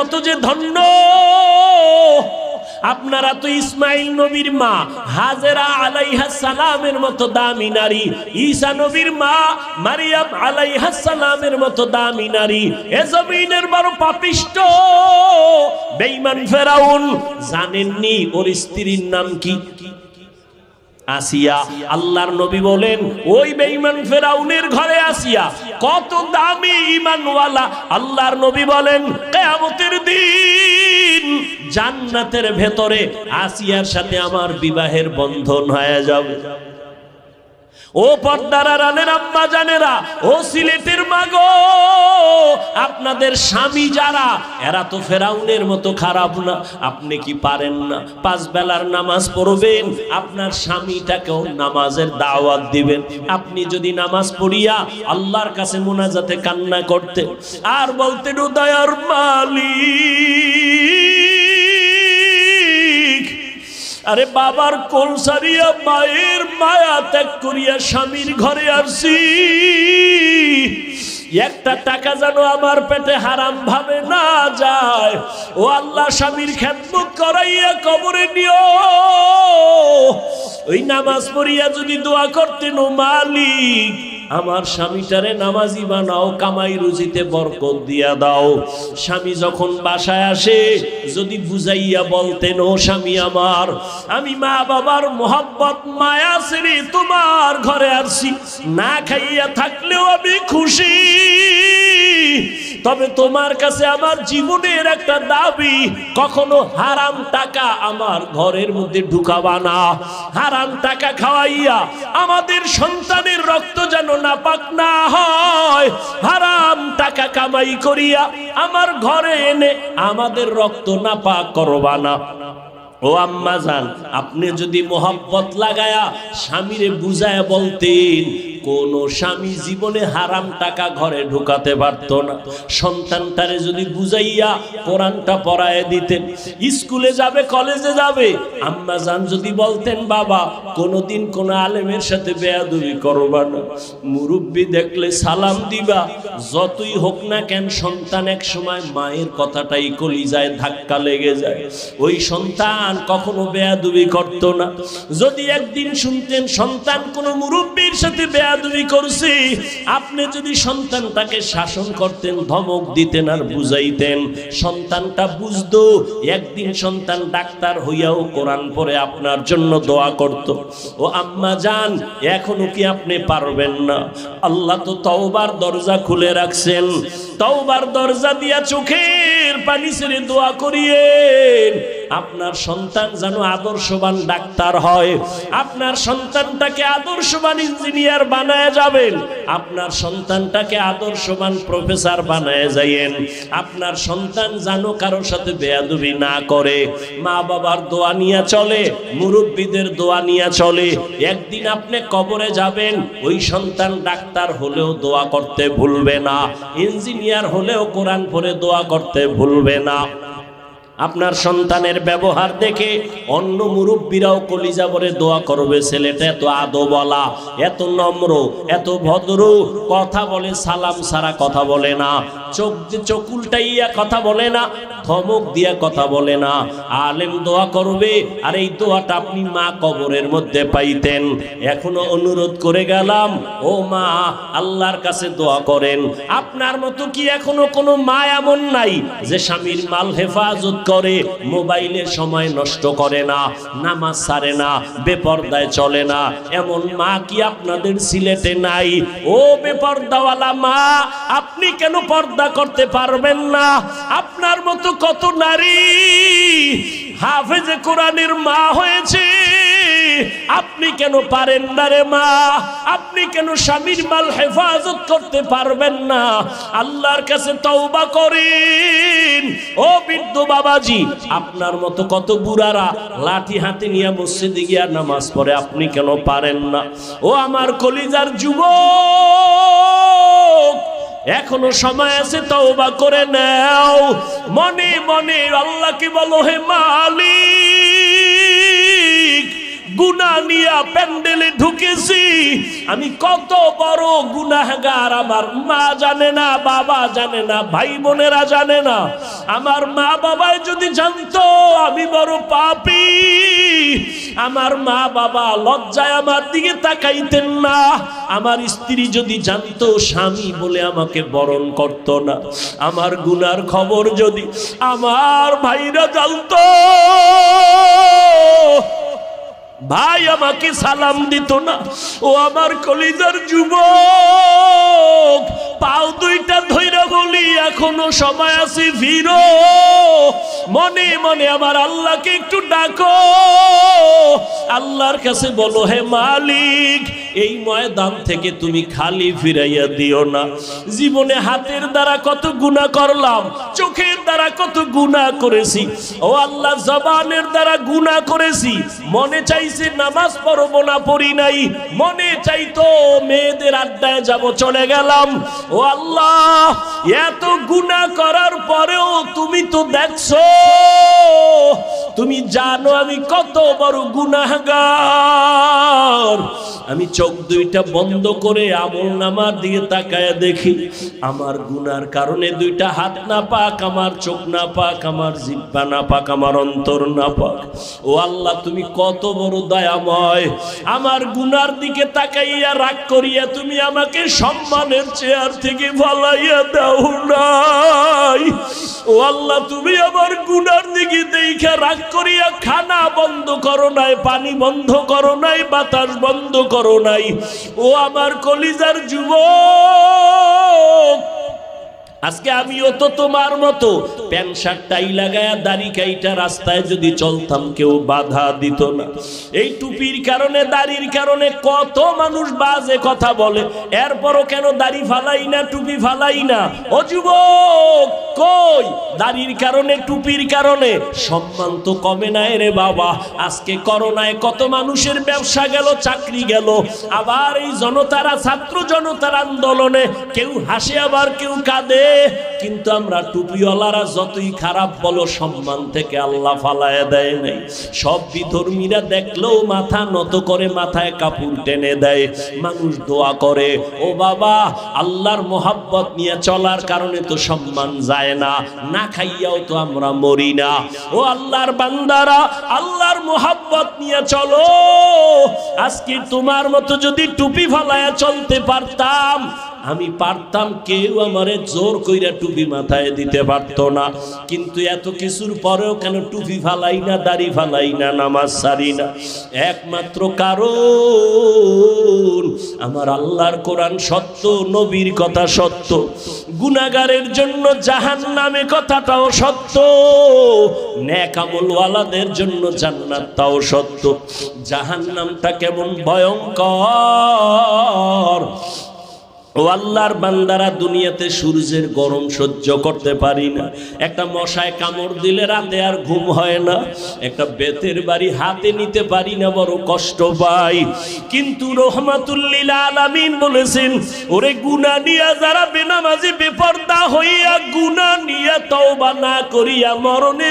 কত যে ধন্য। আপনারা তো ইসমাইল নবীর মা, হাজেরা আলাইহা সালামের মতো দামি নারী। ঈসা নবীর মা, মারিয়াম আলাইহা সালামের মতো দামি নারী। এ জমিনের বড় পাপিষ্ট। বেঈমান ফেরাউন, জানেননি ওর স্ত্রীর নাম কি? আসিয়া আল্লাহর নবী বলেন, ওই বেঈমান ফেরাউনের ঘরে আসিয়া কত দামি ঈমানওয়ালা আল্লাহর নবী বলেন, কিয়ামতের দিন জান্নাতের ভেতরে আসিয়ার সাথে আমার বিবাহের বন্ধন হয়ে যাবে। ও পর্দারা রানের আম্মা জানেরা, ও সিলেটের মাগো। আপনাদের স্বামী যারা, এরা তো ফেরাউনের মতো খারাপ না। আপনি কি পারেন না? পাঁচ বেলার নামাজ পড়বেন, আপনার স্বামীটাকেও নামাজের দাওয়াত দিবেন। আপনি যদি নামাজ পড়িয়া আল্লাহর কাছে মোনাজাতে কান্না করতে, আর বলতেন উদয়ার মালিক আরে বাবার কোল সারিয়া মায়ের মায়া ত্যাগ করিয়া স্বামীর ঘরে আসছি একটা টাকা যেন আমার পেটে হারাম ভাবে না যায়। ও আল্লাহ স্বামীর খেদমত করাইয়া কবরে নিও। ওই নামাজ পড়িয়া যদি দোয়া করতেন ও মালিক আমার স্বামীটারে নামাজি বানাও, কামাই রুজিতে বরকত দিয়া দাও। স্বামী যখন বাসায় আসে, যদি বুঝাইয়া বলতেন, ও স্বামী আমার, আমি মা বাবার মোহাব্বত, মায়া ছেড়ে তোমার ঘরে আসছি না খাইয়া থাকলেও আমি খুশি। তবে তোমার কাছে আমার জীবনের একটা দাবি, কখনো হারাম টাকা আমার ঘরের মধ্যে ঢুকাবা না। হারাম টাকা খাওয়াইয়া আমাদের সন্তানের রক্ত যেন না পাক না হয়। হারাম টাকা কামাই করিয়া আমার ঘরে এনে আমাদের রক্ত না পাক করবা না। ও আম্মা জান, আপনি যদি মোহাব্বত লাগায়া স্বামীরে বুঝায় বলতেন কোন স্বামী জীবনে হারাম টাকা ঘরে ঢুকাতে পারতো না। সন্তানটারে যদি বুঝাইয়া কোরআনটা পড়ায় দিতেন, স্কুলে যাবে, কলেজে যাবে, আম্মা জান যদি বলতেন, বাবা, কোনোদিন কোন আলেমের সাথে বেয়াদবি করবা না। মুরব্বী দেখলে সালাম দিবা, যতই হোক না কেন সন্তান এক সময় মায়ের কথাটাই কলি যায় ধাক্কা লেগে যায়। ওই সন্তান কখনো বেয়াদবি করতো না। যদি একদিন শুনতেন, সন্তান কোনো মুরব্বীর সাথে বেয়াদবি করছে, আপনি যদি সন্তানটাকে শাসন করতেন, ধমক দিতেন আর বুঝাইতেন, সন্তানটা বুঝতো, একদিন সন্তান ডাক্তার হইয়াও কোরআন পরে আপনার জন্য দোয়া করত। ও আম্মা যান, এখনও কি আপনি পারবেন না? আল্লাহ তো তওবার দরজা খুলে রাখছেন। তওবার দরজা দিয়া চোখের পানি ছেড়ে দোয়া করিয়েন। আপনার সন্তান যেন আদর্শবান ডাক্তার হয়। আপনার সন্তানটাকে আদর্শবান ইঞ্জিনিয়ার বানায় যাবেন। আপনার সন্তানটাকে আদর্শবান প্রফেসর বানায় যাইয়েন। আপনার সন্তান যেন কারোর সাথে বেয়াদবি না করে। মা বাবার দোয়া নিয়ে চলে, মুরব্বীদের দোয়া নিয়ে চলে। একদিন আপনি কবরে যাবেন, ওই সন্তান ডাক্তার হলেও দোয়া করতে ভুলবে না। ইঞ্জিনিয়ার হলেও কোরআন পড়ে দোয়া করতে ভুলবে না। আপনার সন্তানের ব্যবহার দেখে অন্য মুরব্বীরাও কলিজা ভরে দোয়া করবে, ছেলেটা এত আদো বলা এত নম্র, এত ভদ্র, কথা বলে সালাম সারা কথা বলে না। দোয়া করেন। আপনার মতো কি এখনও কোনো মা এমন নাই যে স্বামীর মাল হেফাজত করে, মোবাইলের সময় নষ্ট করে না, নামাজ সারে না, বেপর্দায় চলে না? এমন মা কি আপনাদের সিলেটে নাই? ও বেপর্দাওয়ালা মা, আপনি কেন পর্দা করতে পারবেন না। আপনার মতো কত নারী হাফেজে কোরআনের মা হয়েছে। আপনি কেন পারেন না রে মা? আপনি কেন স্বামীর মাল হেফাজত করতে পারবেন না? আল্লাহর কাছে তওবা করেন। ও বৃদ্ধ বাবাজি, আপনার মতো কত বুড়ারা লাঠি হাতে নিয়ে মসজিদে গিয়া নামাজ পড়ে, আপনি কেন পারেন না? ও আমার কলিজার যুবক এখনও সময় আছে, তওবা করে নাও। মনে মনে আল্লাহকে বলো, হে মালিক গুনা নিয়া প্যান্ডেলে ঢুকেছি। আমি কত বড় গুনাহগার, আমার মা জানে না, বাবা জানে না ভাই বোনেরা জানে না। আমার মা বাবাই যদি জানতো, আমি বড় পাপী। আমার মা বাবা লজ্জায় আমার দিকে তাকাইতেন না। আমার স্ত্রী যদি জানতো, স্বামী বলে আমাকে বরণ করত না। আমার গুনার খবর যদি আমার ভাইরা জানতো। ভাই আমাকে সালাম দিত না। ও আমার কলিজার যুবক, পাও দুইটা ধইরা বলি, এখনও সময় আছে, ফিরো। মনে মনে আমার আল্লাহকে একটু ডাকো। আল্লাহর কাছে বলো, হে মালিক, এই ময়দান থেকে তুমি খালি ফিরাইয়া দিও না। জীবনে হাতের দ্বারা কত গুণা করলাম চোখের দ্বারা কত গুণা করেছি? ও আল্লাহ, জবানের দ্বারা গুণা করেছি। মনে চাইছে নামাজ পড়ব না পড়ি নাই। মনে চাইতো মেয়েদের আড্ডায় যাব, চলে গেলাম। ও আল্লাহ, এত গুণা করার পরেও তুমি তো দেখছ। তুমি জানো আমি কত বড় গুনাহগার। আমি চোখ দুইটা বন্ধ করে আমল নামার দিয়ে তাকায় দেখি, আমার গুনার কারণে দুইটা হাত না পাক, আমার চোখ না পাক, আমার জিব্বা না পাক, আমার অন্তর না পাক। ও আল্লাহ, তুমি কত বড় দয়াময়। আমার গুনার দিকে তাকাইয়া রাগ করিয়া তুমি আমাকে সম্মানের চেয়ার থেকে ফলাইয়া দাও নাই। ও আল্লাহ, তুমি আমার গুনার দিকে দেখা রাগ করিয়া খানা বন্ধ করো নাই, পানি বন্ধ করো নাই, বাতাস বন্ধ করো নাই। ও আমার কলিজার আজকে আমিও তো তোমার মতো প্যান্ট রাস্তায় যদি চলতাম, কেউ বাধা দিত না। এই টুপির কারণে, দাড়ির কারণে কত মানুষ বাজে কথা বলে, এরপরও কেন দাড়ি ফালাই না, টুপি ফালাই না? ও যুবক কই? দাড়ির কারণে, টুপির কারণে? সম্মান তো কমে নাই রে বাবা। আজকে করোনায় কত মানুষের ব্যবসা গেল, চাকরি গেল। আবার এই জনতারা, ছাত্র জনতার আন্দোলনে কেউ হাসে, আবার কেউ কাঁদে। কিন্তু আমরা টুপিওয়ালারা যতই খারাপ বলো, সম্মান থেকে আল্লাহ ফালায় দেয় নাই। সব বিধর্মীরা দেখলেও মাথা নত করে মাথায় কাপড় টেনে দেয়। মানুষ দোয়া করে, ও বাবা, আল্লাহর মোহাব্বত নিয়ে চলার কারণে তো সম্মান যায় না। না খাইয়াও তো আমরা মরি না। ও আল্লাহর বান্দারা, আল্লাহর মোহাব্বত নিয়ে চলো। আজকে তোমার মতো যদি টুপি ফালায়া চলতে পারতাম আমি পারতাম, কেউ আমারে জোর কইরা টুপি মাথায় দিতে পারতো না। কিন্তু এত কিছুর পরেও কেন টুপি ফালাই না, দাড়ি ফালাই না, নামাজ সারি না? একমাত্র কারণ, আমার আল্লাহর কোরআন সত্য, নবীর কথা সত্য। গুনাগারের জন্য জাহান নামে কথাটাও সত্য। ন্যাক আমলওয়ালাদের জন্য জান্নাত তাও সত্য। জাহান নামটা কেমন ভয়ঙ্কর। ও আল্লাহর বান্দারা দুনিয়াতে সূর্যের গরম সহ্য করতে পারি না। একটা মশায় কামড় দিলে রাতে আর ঘুম হয় না। একটা বেতের বাড়ি হাতে নিতে পারি না, বড় কষ্ট পাই। কিন্তু রহমাতুল্লিল আলামিন বলেছেন, ওরে গুনা নিয়া যারা বেনামাজি, বেপর্দা হইয়া গুনা নিয়া তওবা না করিয়া মরণের